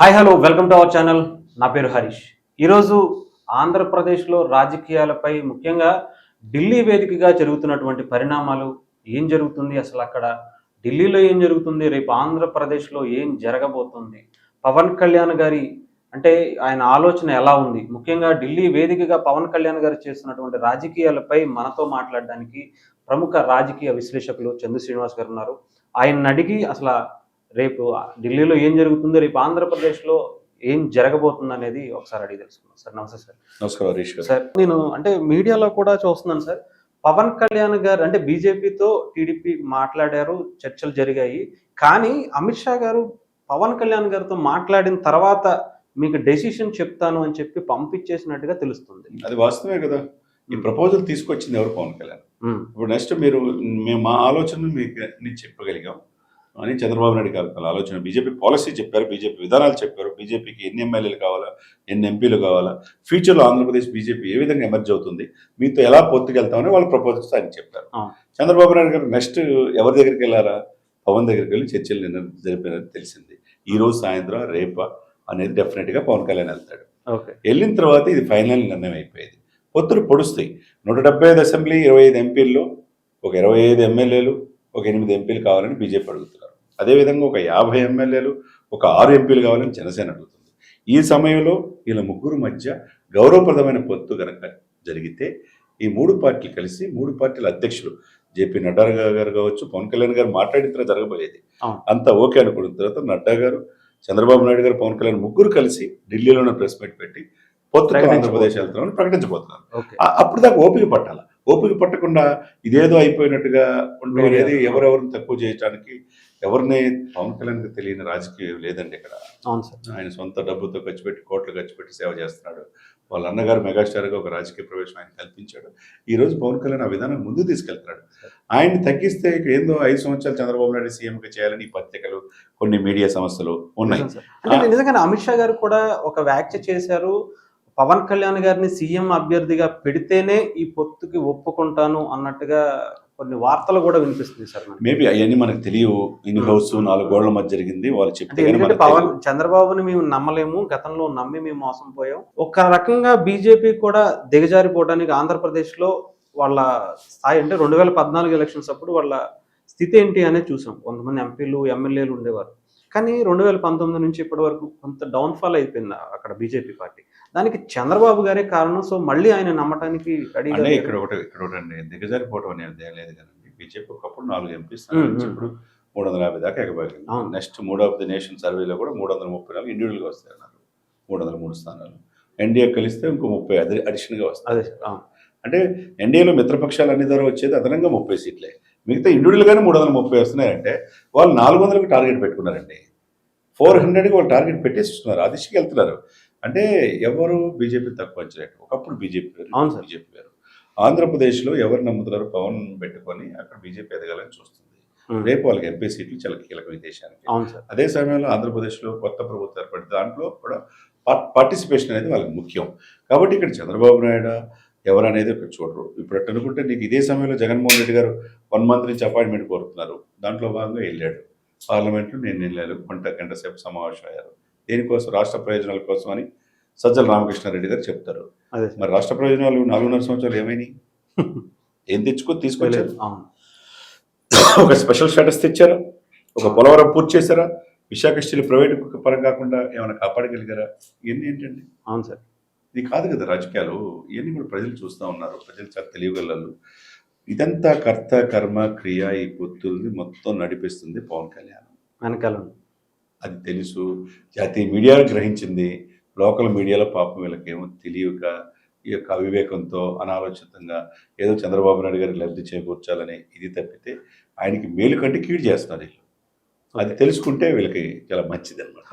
Hi hello welcome to our channel. నా పేరు హరీష్. ఈరోజు ఆంధ్రప్రదేశ్లో రాజకీయాలపై ముఖ్యంగా ఢిల్లీ వేదికగా జరుగుతున్నటువంటి పరిణామాలు ఏం జరుగుతుంది? అసలు అక్కడ ఢిల్లీలో ఏం జరుగుతుంది? రేపు ఆంధ్రప్రదేశ్లో ఏం జరగబోతుంది? పవన్ కళ్యాణ్ గారి అంటే ఆయన ఆలోచన ఎలా ఉంది? ముఖ్యంగా ఢిల్లీ వేదికగా పవన్ కళ్యాణ్ గారు చేస్తున్నటువంటి రాజకీయాలపై మనతో మాట్లాడడానికి ప్రముఖ రాజకీయ విశ్లేషకులు చందు శ్రీనివాస్ గారు ఉన్నారు. ఆయన అడిగి అసలు రేపు ఢిల్లీలో ఏం జరుగుతుందో రేపు ఆంధ్రప్రదేశ్లో ఏం జరగబోతుంది అనేది ఒకసారి అడిగి తెలుసుకుందాం. సార్ నమస్తే సార్. నమస్కారం హరీష్ సార్ నేను అంటే మీడియాలో కూడా చూస్తున్నాను సార్. పవన్ కళ్యాణ్ గారు అంటే బీజేపీతో టీడీపీ మాట్లాడారు చర్చలు జరిగాయి. కానీ అమిత్ షా గారు పవన్ కళ్యాణ్ గారితో మాట్లాడిన తర్వాత మీకు డెసిషన్ చెప్తాను అని చెప్పి పంపించేసినట్టుగా తెలుస్తుంది. అది వాస్తవమే కదా. ఈ ప్రపోజల్ తీసుకొచ్చింది ఎవరు? పవన్ కళ్యాణ్. ఇప్పుడు నెక్స్ట్ మీరు మేము మా ఆలోచన మీకు నేను చెప్పగలిగాం. అని చంద్రబాబు నాయుడు గారు వాళ్ళ ఆలోచన. బీజేపీ పాలసీ చెప్పారు బీజేపీ విధానాలు చెప్పారు బీజేపీకి ఎన్ని ఎమ్మెల్యేలు కావాలా ఎన్ని ఎంపీలు కావాలా ఫ్యూచర్లో ఆంధ్రప్రదేశ్ బీజేపీ ఏ విధంగా ఎమర్జ్ అవుతుంది మీతో ఎలా పొత్తుకెళ్తామని వాళ్ళు ప్రపోజల్స్ ఆయన చెప్పారు. చంద్రబాబు నాయుడు గారు నెక్స్ట్ ఎవరి దగ్గరికి వెళ్ళారా? పవన్ దగ్గరికి వెళ్ళి చర్చలు నిన్న జరిపినది తెలిసింది. ఈ రోజు సాయంత్రం రేపా అనేది డెఫినెట్గా పవన్ కళ్యాణ్ వెళ్తాడు. ఓకే. వెళ్ళిన తర్వాత ఇది ఫైనల్ నిర్ణయం అయిపోయేది. పొత్తులు పొడుస్తాయి. నూట డెబ్బై ఐదు అసెంబ్లీ ఇరవై ఐదు ఎంపీల్లో ఒక ఇరవై ఐదు ఎమ్మెల్యేలు ఒక ఎనిమిది ఎంపీలు కావాలని బీజేపీ అడుగుతున్నారు. అదేవిధంగా ఒక యాభై ఎమ్మెల్యేలు ఒక ఆరు ఎంపీలు కావాలని జనసేన అడుగుతుంది. ఈ సమయంలో వీళ్ళ ముగ్గురు మధ్య గౌరవప్రదమైన పొత్తు కనుక జరిగితే ఈ మూడు పార్టీలు కలిసి మూడు పార్టీల అధ్యక్షులు జేపీ నడ్డా గారు కావచ్చు పవన్ కళ్యాణ్ గారు మాట్లాడిన తర్వాత జరగబోయేది. అంతా ఓకే అనుకున్న తర్వాత నడ్డా గారు చంద్రబాబు నాయుడు గారు పవన్ కళ్యాణ్ ముగ్గురు కలిసి ఢిల్లీలోనే ప్రెస్ మీట్ పెట్టి పొత్తు. ఆంధ్రప్రదేశ్ వెళ్తామని ప్రకటించబోతున్నారు. అప్పుడు దాకా ఓపిక పట్టాల? ఓపిక పట్టకుండా ఇదేదో అయిపోయినట్టుగా ఉండడం అనేది ఎవరెవరిని తక్కువ చేయడానికి ఎవరిని పవన్ కళ్యాణ్ తెలియని రాజకీయం లేదండి ఇక్కడ. ఆయన సొంత డబ్బుతో ఖర్చు పెట్టి కోట్లు ఖర్చు పెట్టి సేవ చేస్తున్నాడు. వాళ్ళ అన్నగారు మెగాస్టార్గా ఒక రాజకీయ ప్రవేశం ఆయన కల్పించాడు. ఈ రోజు పవన్ కళ్యాణ్ ఆ విధానం ముందుకు తీసుకెళ్తున్నాడు. ఆయన్ని తగ్గిస్తే ఏందో ఐదు సంవత్సరాలు చంద్రబాబు నాయుడు సీఎంగా చేయాలని పత్రికలు కొన్ని మీడియా సంస్థలు ఉన్నాయి. నిజం సార్. అంటే నిజంగానే అమిత్ షా గారు కూడా ఒక వ్యాఖ్య చేశారు. పవన్ కళ్యాణ్ గారిని సీఎం అభ్యర్థిగా పెడితేనే ఈ పొత్తుకి ఒప్పుకుంటాను అన్నట్టుగా కొన్ని వార్తలు కూడా వినిపిస్తుంది సార్. మేబీ అవన్నీ మనకు తెలియవు. ఇన్ హౌస్ నాలుగు గోడల మధ్య జరిగింది వాళ్ళు చెప్తే పవన్. చంద్రబాబుని మేము నమ్మలేము గతంలో నమ్మి మేము మోసం పోయాం. ఒక రకంగా బీజేపీ కూడా దిగజారిపోవడానికి ఆంధ్రప్రదేశ్లో వాళ్ళ స్థాయి అంటే రెండు వేల పద్నాలుగు ఎలక్షన్స్ అప్పుడు వాళ్ళ స్థితి ఏంటి అనేది చూసాం. కొంతమంది ఎంపీలు ఎమ్మెల్యేలు ఉండేవారు. కానీ రెండు వేల పంతొమ్మిది నుంచి ఇప్పటి వరకు కొంత డౌన్ఫాల్ అయిపోయింది అక్కడ బీజేపీ పార్టీ దానికి చంద్రబాబు గారే కారణం సో మళ్ళీ ఆయన నమ్మటానికి లేరు. ఇక్కడ ఒకటి ఇక్కడ ఒకటి అండి దిగజారిపోవడం అనేది ఏం లేదు కదండి బీజేపీ ఒకప్పుడు నాలుగు ఎంపీ ఉమ్, స్థానాలు ఉమ్. ఇప్పుడు మూడు వందల యాభై దాకా ఎగబోయింది అవును. Next mood of the nation సర్వేలో కూడా మూడు వందల ముప్పై నాలుగు ఇండివిజువల్గా వస్తాయి అన్నారు మూడు వందల మూడు స్థానాలు ఎన్డీఏ కలిస్తే ఇంకో ముప్పై అది అడిషనల్గా వస్తాయి. అంటే ఎన్డీఏలో మిత్రపక్షాలు అన్ని ధర వచ్చేది అదనంగా ముప్పై సీట్లే మిగతా ఇండివిజువల్గానే మూడు వందల ముప్పై వస్తున్నాయంటే వాళ్ళు నాలుగు వందలకు టార్గెట్ పెట్టుకున్నారండి. ఫోర్ హండ్రెడ్కి వాళ్ళు టార్గెట్ పెట్టేస్తున్నారు ఆ దిశకి వెళ్తున్నారు. అంటే ఎవరు బీజేపీ తక్కువ అంచలేదు ఒకప్పుడు బీజేపీ వేరు అవును సార్. బీజేపీ వేరు ఆంధ్రప్రదేశ్లో ఎవరు నమ్ముతున్నారు పవన్ పెట్టుకొని అక్కడ బీజేపీ ఎదగాలని చూస్తుంది. రేపు వాళ్ళకి ఎంపీ సీట్లు చాలా కీలకం ఈ దేశానికి. అవును సార్. అదే సమయంలో ఆంధ్రప్రదేశ్లో కొత్త ప్రభుత్వం ఏర్పడి దాంట్లో కూడా పార్టిసిపేషన్ అనేది వాళ్ళకి ముఖ్యం. కాబట్టి ఇక్కడ చంద్రబాబు నాయుడు ఎవరు అనేది ఇక్కడ చూడరు ఇప్పుడు అనుకుంటే నీకు ఇదే సమయంలో జగన్మోహన్ రెడ్డి గారు వన్ మంత్ నుంచి అపాయింట్మెంట్ కోరుతున్నారు. దాంట్లో భాగంగా వెళ్ళాడు. పార్లమెంట్లో నేను వెళ్ళాను. గంట గంట సేపు సమావేశం అయ్యారు. దేనికోసం రాష్ట్ర ప్రయోజనాల కోసం అని సజ్జల రామకృష్ణారెడ్డి గారు చెప్తారు. మరి రాష్ట్ర ప్రయోజనాలు నాలుగున్నర సంవత్సరాలు ఏమైనాయి ఏం తెచ్చుకో అవును. ఒక స్పెషల్ స్టేటస్ తెచ్చారా? ఒక పోలవరం పూర్తి చేశారా? విశాఖ స్టీల్ ప్రైవేట్ పరం కాకుండా ఏమైనా కాపాడగలిగారా? ఇవన్నీ ఏంటండి? అవును సార్. ఇది కాదు కదా రాజకీయాలు. ఇవన్నీ కూడా ప్రజలు చూస్తూ ఉన్నారు. ప్రజలు చాలా తెలియగలరు ఇదంతా కర్త కర్మ క్రియ ఈ పొత్తుల్ని మొత్తం నడిపిస్తుంది పవన్ కళ్యాణ్. వెనకాల. అది తెలుసు. జాతీయ మీడియా గ్రహించింది. లోకల్ మీడియాలో పాపం వీళ్ళకేమో తెలియక ఈ యొక్క అవివేకంతో అనాలోచితంగా ఏదో చంద్రబాబు నాయుడు గారికి లబ్ధి చేకూర్చాలని ఇది తప్పితే ఆయనకి మేలు కంటే కీడు చేస్తున్నారు వీళ్ళు. అది తెలుసుకుంటే వీళ్ళకి చాలా మంచిది అనమాట